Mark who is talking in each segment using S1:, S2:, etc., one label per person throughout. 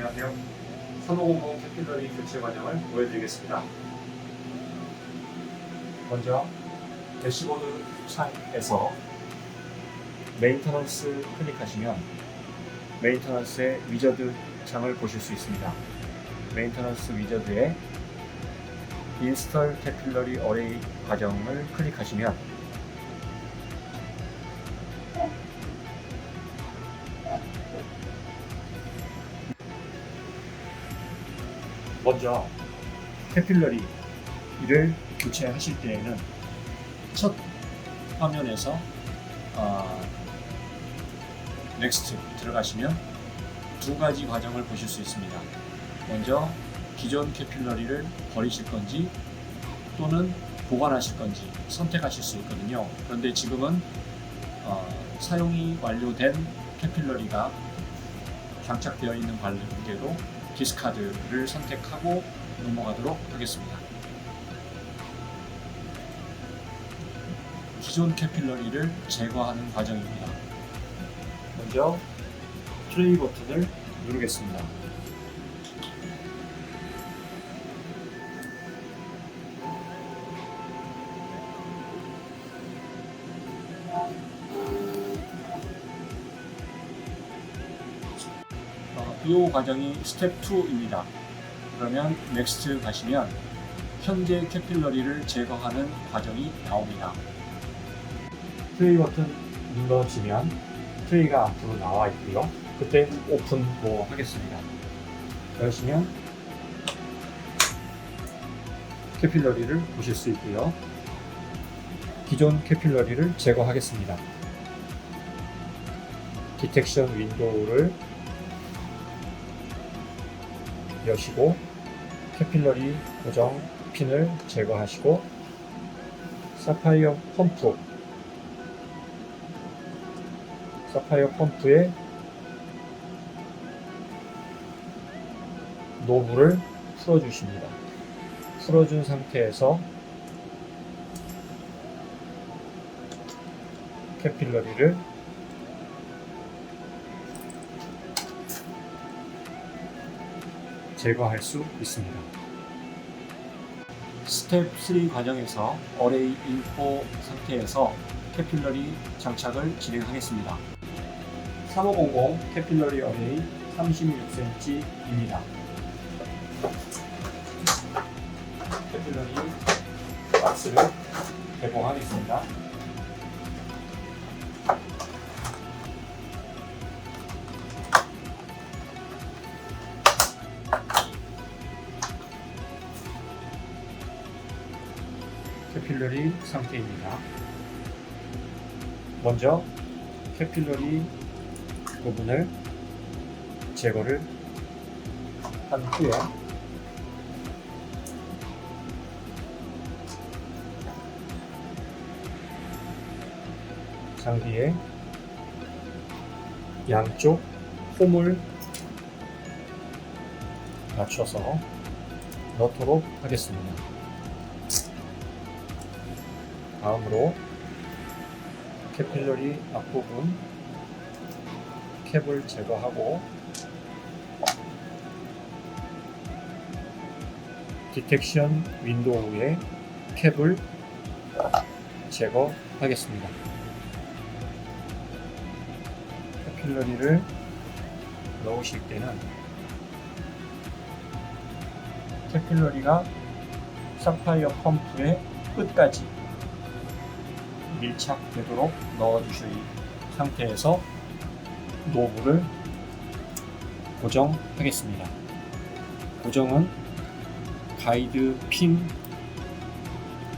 S1: 안녕하세요. 3500 캐필러리 교체 과정을 보여드리겠습니다. 먼저 대시보드 창에서 메인터넌스 클릭하시면 메인터넌스의 위저드 창을 보실 수 있습니다. 메인터넌스 위저드에 인스톨 캐필러리 어레이 과정을 클릭하시면 먼저 캐필러리를 교체하실 때에는 첫 화면에서 어, 넥스트 들어가시면 두 가지 과정을 보실 수 있습니다. 먼저 기존 캐필러리를 버리실 건지 또는 보관하실 건지 선택하실 수 있거든요. 그런데 지금은 어, 사용이 완료된 캐필러리가 장착되어 있는 관계로 디스카드를 선택하고 넘어가도록 하겠습니다. 기존 캐필러리를 제거하는 과정입니다. 먼저 트레이 버튼을 누르겠습니다. 이 과정이 스텝 2입니다. 그러면 넥스트 가시면 현재 캐필러리를 제거하는 과정이 나옵니다. 트레이 버튼 눌러주면 트레이가 앞으로 나와 있고요. 그때 오픈로 하겠습니다. 열시면 캐필러리를 보실 수 있고요. 기존 캐필러리를 제거하겠습니다. 디텍션 윈도우를 여시고 캐필러리 고정 핀을 제거하시고 사파이어 펌프 사파이어 펌프에 노브를 풀어주십니다. 풀어준 상태에서 캐필러리를 제거할 수 있습니다. 스텝 3 과정에서 어레이 인포 상태에서 캐필러리 장착을 진행하겠습니다. 3500 캐필러리 어레이 36cm입니다. 캐필러리 박스를 개봉하겠습니다. 캐필러리 상태입니다. 먼저 캐필러리 부분을 제거를 한 후에 장비의 양쪽 홈을 맞춰서 넣도록 하겠습니다. 다음으로 캐필러리 앞부분 캡을 제거하고 디텍션 윈도우의 캡을 제거하겠습니다. 캐필러리를 넣으실 때는 캐필러리가 사파이어 펌프의 끝까지 밀착되도록 넣어주실 상태에서 노브를 고정하겠습니다. 고정은 가이드 핀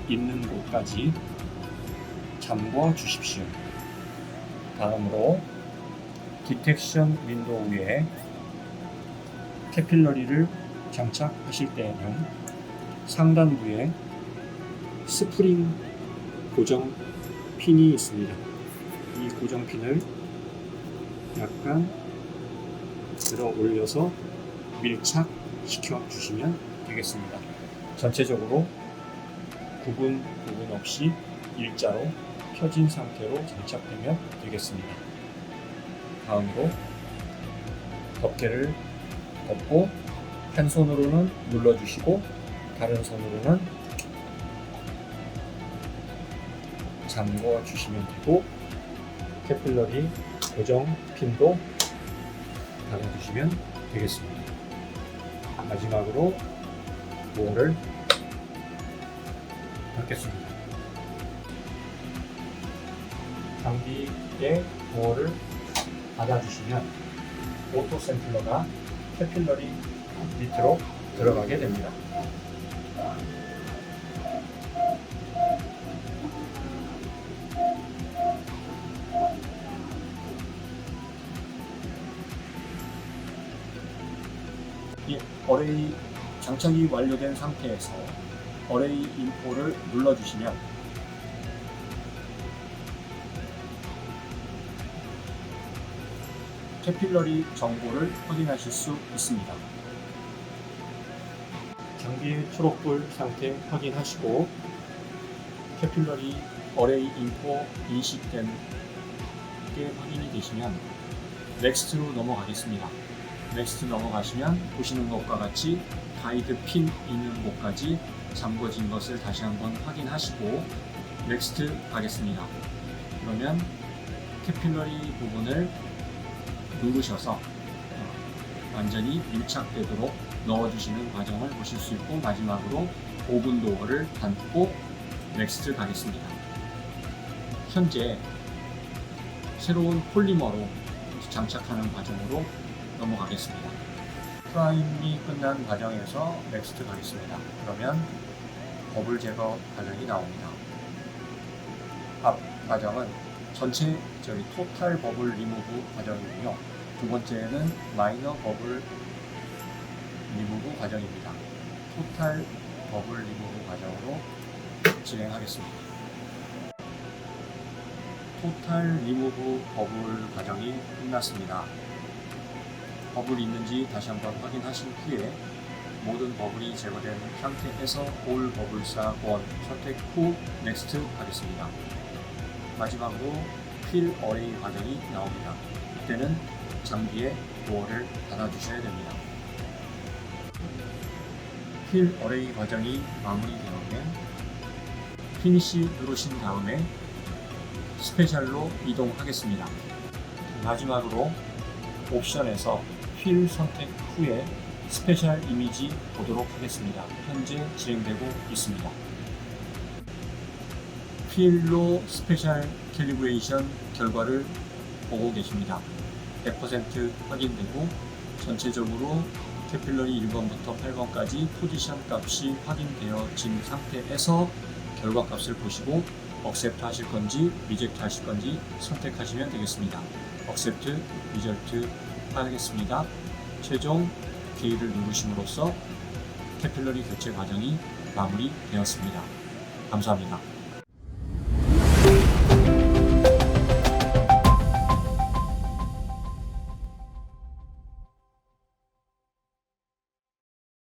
S1: 있는 곳까지 잠궈 주십시오. 다음으로 디텍션 윈도우에 캐필러리를 장착하실 때에는 상단부에 스프링 고정 핀이 있습니다. 이 고정 핀을 약간 들어 올려서 밀착시켜 주시면 되겠습니다. 전체적으로 구분 구분 없이 일자로 펴진 상태로 장착되면 되겠습니다. 다음으로 덮개를 덮고 한 손으로는 눌러주시고 다른 손으로는 잠궈 주시면 되고 캐필러리 고정 핀도 달아주시면 되겠습니다. 마지막으로 모어를 닫겠습니다. 장비에 모어를 닫아주시면 오토 샘플러가 캐필러리 밑으로 들어가게 됩니다. 어레이 장착이 완료된 상태에서 어레이 인포를 눌러주시면 캐필러리 정보를 확인하실 수 있습니다. 장비의 초록불 상태 확인하시고 캐필러리 어레이 인포 인식된 게 확인이 되시면 넥스트로 넘어가겠습니다. 넥스트 넘어가시면 보시는 것과 같이 가이드 핀 있는 곳까지 잠궈진 것을 다시 한번 확인하시고 넥스트 가겠습니다. 그러면 캐필러리 부분을 누르셔서 어, 완전히 밀착되도록 넣어주시는 과정을 보실 수 있고 마지막으로 오븐 도어를 닫고 넥스트 가겠습니다. 현재 새로운 폴리머로 장착하는 과정으로 넘어가겠습니다. 프라임이 끝난 과정에서 넥스트 가겠습니다. 그러면 버블 제거 과정이 나옵니다. 앞 과정은 전체 저기 토탈 버블 리무브 과정이고요. 두 번째는 마이너 버블 리무브 과정입니다. 토탈 버블 리무브 과정으로 진행하겠습니다. 토탈 리무브 버블 과정이 끝났습니다. 버블이 있는지 다시 한번 확인하신 후에 모든 버블이 제거된 상태에서 올 버블사 원 선택 후 넥스트 하겠습니다. 마지막으로 필 어레이 과정이 나옵니다. 이때는 장비에 도어를 닫아주셔야 됩니다. 필 어레이 과정이 마무리되면 피니시 누르신 다음에 스페셜로 이동하겠습니다. 마지막으로 옵션에서 필 선택 후에 스페셜 이미지 보도록 하겠습니다. 현재 진행되고 있습니다. 필로 스페셜 캘리브레이션 결과를 보고 계십니다. 100% 확인되고 전체적으로 캐필러리 1번부터 8번까지 포지션 값이 확인되어진 상태에서 결과 값을 보시고 억셉트 하실 건지 리젝트 하실 건지 선택하시면 되겠습니다. 억셉트, 리젝트 하겠습니다. 최종 게이를 누르심으로써 캐필러리 교체 과정이 마무리되었습니다. 감사합니다.